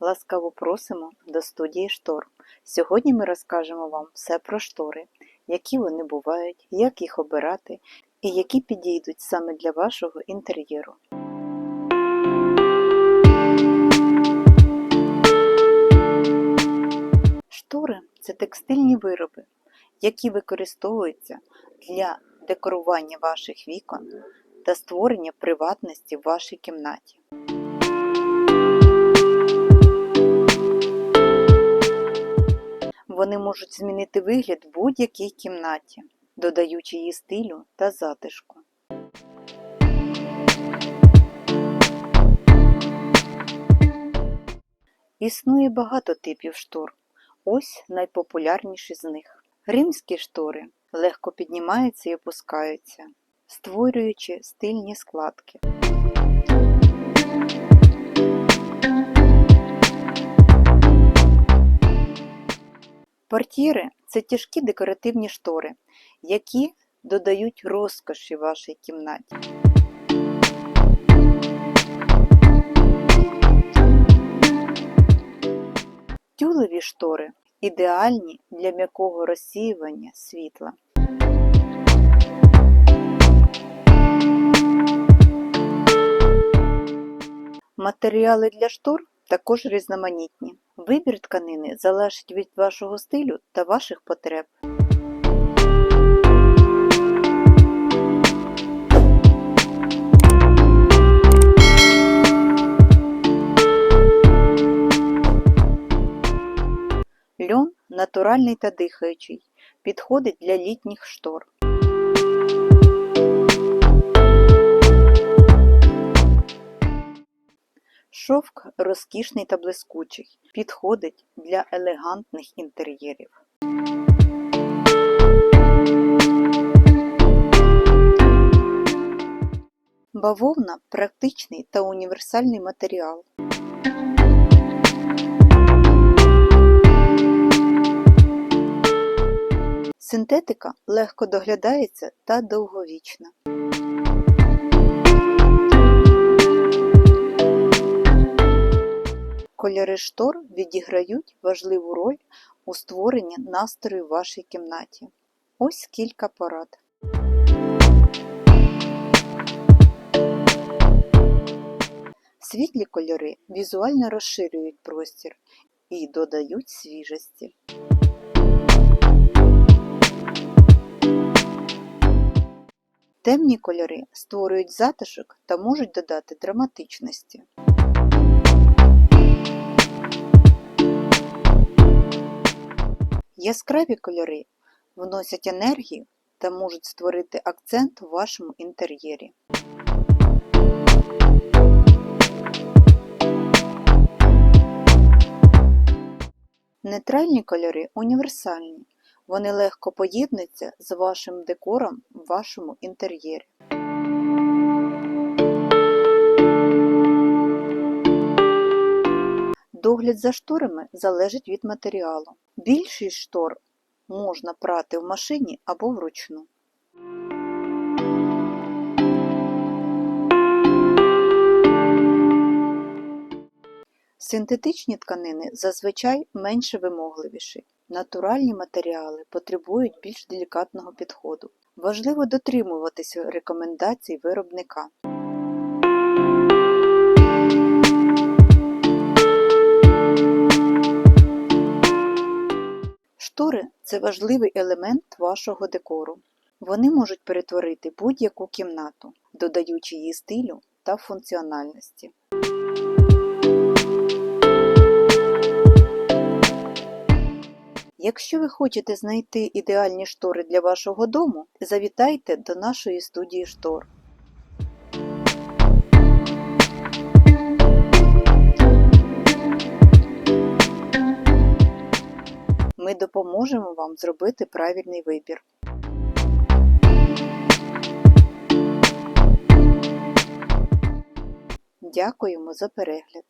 Ласкаво просимо до студії штор. Сьогодні ми розкажемо вам все про штори, які вони бувають, як їх обирати і які підійдуть саме для вашого інтер'єру. Штори це текстильні вироби, які використовуються для декорування ваших вікон та створення приватності в вашій кімнаті. Вони можуть змінити вигляд в будь-якій кімнаті, додаючи її стилю та затишку. Існує багато типів штор. Ось найпопулярніші з них. Римські штори легко піднімаються і опускаються, створюючи стильні складки. Портьєри – це тяжкі декоративні штори, які додають розкоші вашій кімнаті. Тюлеві штори ідеальні для м'якого розсіювання світла. Матеріали для штор також різноманітні. Вибір тканини залежить від вашого стилю та ваших потреб. Льон натуральний та дихаючий, підходить для літніх штор. Шовк розкішний та блискучий, підходить для елегантних інтер'єрів. Бавовна практичний та універсальний матеріал. Синтетика легко доглядається та довговічна. Кольори штор відіграють важливу роль у створенні настрою в вашій кімнаті. Ось кілька порад. Світлі кольори візуально розширюють простір і додають свіжості. Темні кольори створюють затишок та можуть додати драматичності. Яскраві кольори вносять енергію та можуть створити акцент у вашому інтер'єрі. Нейтральні кольори універсальні. Вони легко поєднуються з вашим декором в вашому інтер'єрі. Догляд за шторами залежить від матеріалу. Більшість штор можна прати в машині або вручну. Синтетичні тканини зазвичай менше вимогливіші. Натуральні матеріали потребують більш делікатного підходу. Важливо дотримуватися рекомендацій виробника. Це важливий елемент вашого декору. Вони можуть перетворити будь-яку кімнату, додаючи її стилю та функціональності. Якщо ви хочете знайти ідеальні штори для вашого дому, завітайте до нашої студії штор. Допоможемо вам зробити правильний вибір. Дякуємо за перегляд!